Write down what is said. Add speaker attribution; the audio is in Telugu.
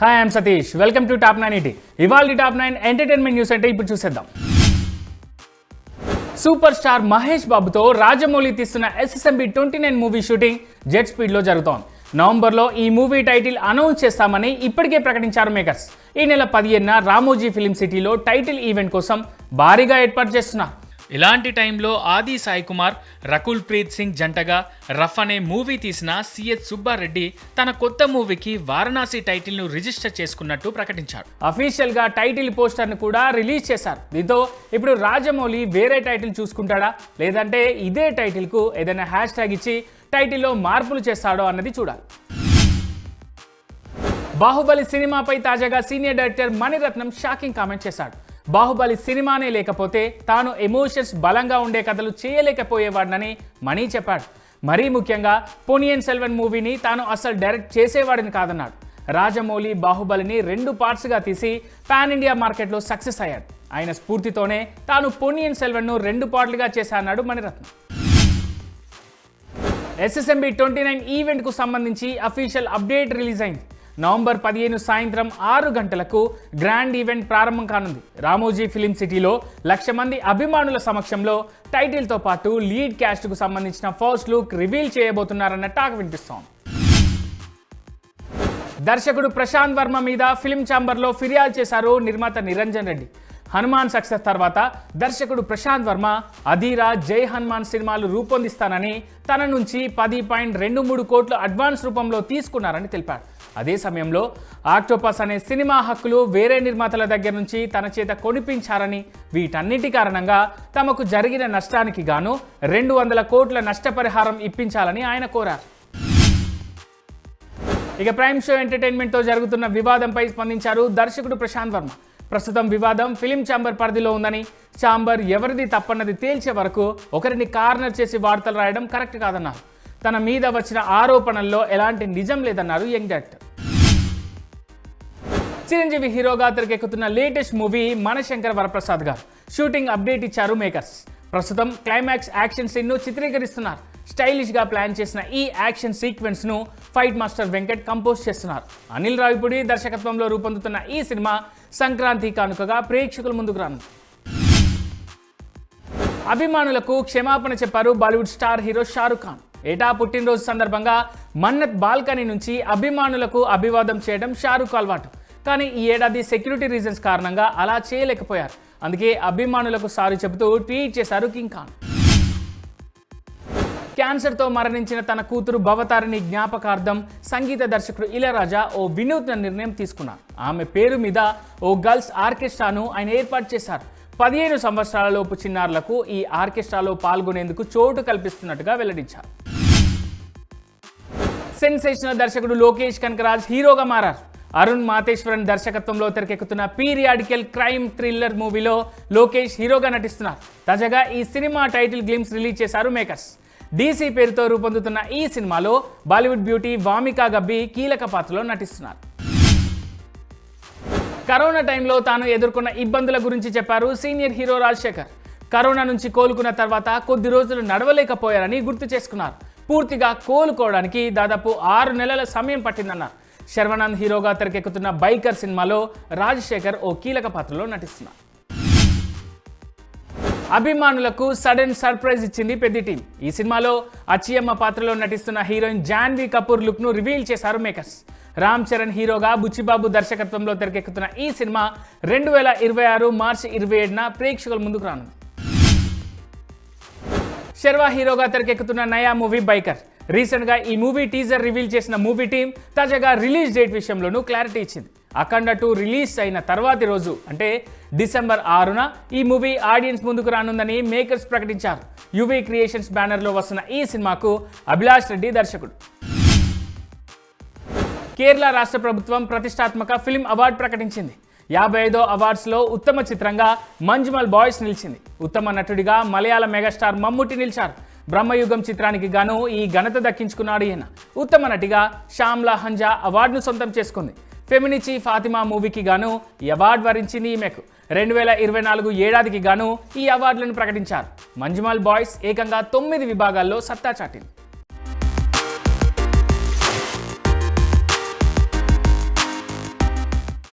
Speaker 1: Hi I'm Satish welcome to top nine ET ఇవాళ టాప్ నైన్ ఎంటర్టైన్మెంట్ న్యూస్ అంటే ఇప్పుడు చూసేద్దాం. సూపర్ స్టార్ మహేష్ బాబుతో రాజమౌళి తీస్తున్న SSMB twenty nine movie shooting jet స్పీడ్లో జరుగుతోంది. నవంబర్లో ఈ మూవీ టైటిల్ అనౌన్స్ చేస్తామని ఇప్పటికే ప్రకటించారు మేకర్స్ ఈ నెల పదిహేనున రామోజీ ఫిలిం సిటీలో టైటిల్ ఈవెంట్ కోసం భారీగా ఏర్పాటు చేస్తున్నారు. ఇలాంటి టైంలో ఆది సాయి కుమార్ రకుల్ ప్రీత్ సింగ్ జంటగా రఫ్ అనే మూవీ తీసిన సిఎస్ సుబ్బారెడ్డి తన కొత్త మూవీకి వారణాసి టైటిల్ను రిజిస్టర్ చేసుకున్నట్టు ప్రకటించారు. అఫీషియల్గా టైటిల్ పోస్టర్ను కూడా రిలీజ్ చేశారు. దీంతో ఇప్పుడు రాజమౌళి వేరే టైటిల్ చూసుకుంటాడా? లేదంటే ఇదే టైటిల్కు ఏదైనా హ్యాష్ ట్యాగ్ ఇచ్చి టైటిల్లో మార్పులు చేస్తాడో అన్నది చూడాలి. బాహుబలి సినిమాపై తాజాగా senior director Mani Ratnam shocking comment చేశాడు. బాహుబలి సినిమానే లేకపోతే తాను ఎమోషన్స్ బలంగా ఉండే కథలు చేయలేకపోయేవాడినని మణి చెప్పాడు. మరీ ముఖ్యంగా పొనియన్ సెల్వన్ మూవీని తాను అసలు డైరెక్ట్ చేసేవాడిని కాదన్నాడు. రాజమౌళి బాహుబలిని రెండు పార్ట్స్గా తీసి పాన్ ఇండియా మార్కెట్లో సక్సెస్ అయ్యాడు. ఆయన స్ఫూర్తితోనే తాను పొనియన్ సెల్వన్ను రెండు పార్ట్లుగా చేశాన్నాడు మణిరత్నం. ఎస్ఎస్ఎంబి ట్వంటీ నైన్ ఈవెంట్కు సంబంధించి అఫీషియల్ అప్డేట్ రిలీజ్ అయింది. నవంబర్ పదిహేను సాయంత్రం ఆరు గంటలకు గ్రాండ్ ఈవెంట్ ప్రారంభం కానుంది. రామోజీ ఫిలిం సిటీలో లక్ష మంది అభిమానుల సమక్షంలో టైటిల్తో పాటు లీడ్ క్యాస్ట్కు సంబంధించిన ఫస్ట్ లుక్ రివీల్ చేయబోతున్నారన్న టాక్ వినిపిస్తోంది. దర్శకుడు ప్రశాంత్ వర్మ మీద ఫిలిం ఛాంబర్లో ఫిర్యాదు చేశారు నిర్మాత నిరంజన్ రెడ్డి. హనుమాన్ సక్సెస్ తర్వాత దర్శకుడు ప్రశాంత్ వర్మ అధీరా జై హనుమాన్ సినిమాలు రూపొందిస్తానని తన నుంచి పది పాయింట్ రెండు మూడు కోట్లు అడ్వాన్స్ రూపంలో తీసుకున్నారని తెలిపాడు అదే సమయంలో ఆక్టోపస్ అనే సినిమా హక్కులు వేరే నిర్మాతల దగ్గర నుంచి తన చేత కొనిపించారని వీటన్నిటి కారణంగా తమకు జరిగిన నష్టానికి గాను రెండు వందల కోట్ల నష్టపరిహారం ఇప్పించాలని ఆయన కోరారు. ఇక ప్రైమ్ షో ఎంటర్టైన్మెంట్తో జరుగుతున్న వివాదంపై స్పందించారు దర్శకుడు ప్రశాంత్ వర్మ. ప్రస్తుతం వివాదం ఫిలిం ఛాంబర్ పరిధిలో ఉందని ఛాంబర్ ఎవరిది తప్పన్నది తేల్చే వరకు ఒకరిని కార్నర్ చేసి వార్తలు రాయడం కరెక్ట్ కాదన్నారు. తన మీద వచ్చిన ఆరోపణల్లో ఎలాంటి నిజం లేదన్నారు యంగ్ డైరెక్టర్. చిరంజీవి హీరోగా తెరకెక్కుతున్న latest movie Manashankar Varaprasad garu. Shooting update ఇచ్చారు మేకర్స్. ప్రస్తుతం క్లైమాక్స్ యాక్షన్ సీన్ను చిత్రీకరిస్తున్నారు. స్టైలిష్గా ప్లాన్ చేసిన ఈ యాక్షన్ సీక్వెన్స్ను ఫైట్ మాస్టర్ వెంకట్ కంపోజ్ చేస్తున్నారు. అనిల్ రావిపూడి దర్శకత్వంలో రూపొందుతున్న ఈ సినిమా సంక్రాంతి కానుకగా ప్రేక్షకుల ముందుకు రానుంది. అభిమానులకు క్షమాపణ చెప్పారు Bollywood star hero Shah Rukh Khan. ఏటా పుట్టినరోజు సందర్భంగా మన్నత్ బాల్కనీ నుంచి అభిమానులకు అభివాదం చేయడం షారుఖ్ అలవాటు. కానీ ఈ ఏడాది సెక్యూరిటీ రీజన్స్ కారణంగా అలా చేయలేకపోయారు. అందుకే అభిమానులకు సారీ చెబుతూ ట్వీట్ చేశారు కింగ్ ఖాన్. క్యాన్సర్తో మరణించిన తన కూతురు భవతారిని జ్ఞాపకార్థం సంగీత దర్శకుడు ఇళరాజా ఓ వినూత్న నిర్ణయం తీసుకున్నారు. ఆమె పేరు మీద ఓ గర్ల్స్ ఆర్కెస్ట్రాను ఆయన ఏర్పాటు చేశారు. పదిహేను సంవత్సరాలలోపు చిన్నారులకు ఈ ఆర్కెస్ట్రాలో పాల్గొనేందుకు చోటు కల్పిస్తున్నట్టుగా వెల్లడించారు. సెన్సేషనల్ దర్శకుడు లోకేష్ కనకరాజ్ హీరోగా మారారు. అరుణ్ మాతేశ్వరన్ దర్శకత్వంలో తెరకెక్కుతున్న పీరియాడికల్ క్రైమ్ థ్రిల్లర్ మూవీలో లోకేష్ హీరోగా నటిస్తున్నారు. తాజాగా ఈ సినిమా టైటిల్ గ్లిమ్స్ రిలీజ్ చేశారు మేకర్స్. డీసీ పేరుతో రూపొందుతున్న ఈ సినిమాలో బాలీవుడ్ బ్యూటీ వామికా గబ్బి కీలక పాత్రలో నటిస్తున్నారు. కరోనా టైంలో తాను ఎదుర్కొన్న ఇబ్బందుల గురించి చెప్పారు సీనియర్ హీరో రాజశేఖర్. కరోనా నుంచి కోలుకున్న తర్వాత కొద్ది రోజులు నడవలేకపోయారని గుర్తు చేసుకున్నారు. పూర్తిగా కోలుకోవడానికి దాదాపు ఆరు నెలల సమయం పట్టిందన్నారు. శర్వనంద్ హీరోగా తెరకెక్కుతున్న బైకర్ సినిమాలో రాజశేఖర్ ఓ కీలక పాత్రలో నటిస్తున్నారు. అభిమానులకు సడన్ సర్ప్రైజ్ ఇచ్చింది పెద్ద టీం. ఈ సినిమాలో అచ్చియమ్మ పాత్రలో నటిస్తున్న హీరోయిన్ జాన్వీ కపూర్ లుక్ను రివీల్ చేశారు మేకర్స్. రామ్ చరణ్ హీరోగా బుచ్చిబాబు దర్శకత్వంలో తెరకెక్కుతున్న ఈ సినిమా రెండు వేల ఇరవై ఆరు మార్చి ఇరవై ఏడున ప్రేక్షకుల ముందుకు రానుంది. శర్వా హీరోగా తెరకెక్కుతున్న నయా మూవీ బైకర్. రీసెంట్గా ఈ మూవీ టీజర్ రివీల్ చేసిన మూవీ టీం తాజాగా రిలీజ్ డేట్ విషయంలోనూ క్లారిటీ ఇచ్చింది. అఖండ టూ రిలీజ్ అయిన తర్వాతి రోజు అంటే డిసెంబర్ ఆరున ఈ మూవీ ఆడియన్స్ ముందుకు రానుందని మేకర్స్ ప్రకటించారు. యువీ క్రియేషన్స్ బ్యానర్లో వస్తున్న ఈ సినిమాకు అభిలాష్ రెడ్డి దర్శకుడు. కేరళ రాష్ట్ర ప్రభుత్వం ప్రతిష్టాత్మక ఫిల్మ్ అవార్డు ప్రకటించింది. యాభై ఐదో అవార్డ్స్లో ఉత్తమ చిత్రంగా మంజుమల్ బాయ్స్ నిలిచింది. ఉత్తమ నటుడిగా మలయాళ మెగాస్టార్ మమ్ముట్టి నిలిచారు. బ్రహ్మయుగం చిత్రానికి గాను ఈ ఘనత దక్కించుకున్నాడు ఈయన. ఉత్తమ నటిగా శ్యామ్లా హంజా అవార్డును సొంతం చేసుకుంది. ఫెమినిచి ఫాతిమా మూవీకి గాను ఈ అవార్డు వరించింది ఈమెకు. రెండు వేల ఇరవై నాలుగు ఏడాదికి గాను ఈ అవార్డులను ప్రకటించారు. మంజుమాల్ బాయ్స్ ఏకంగా తొమ్మిది విభాగాల్లో సత్తా చాటింది.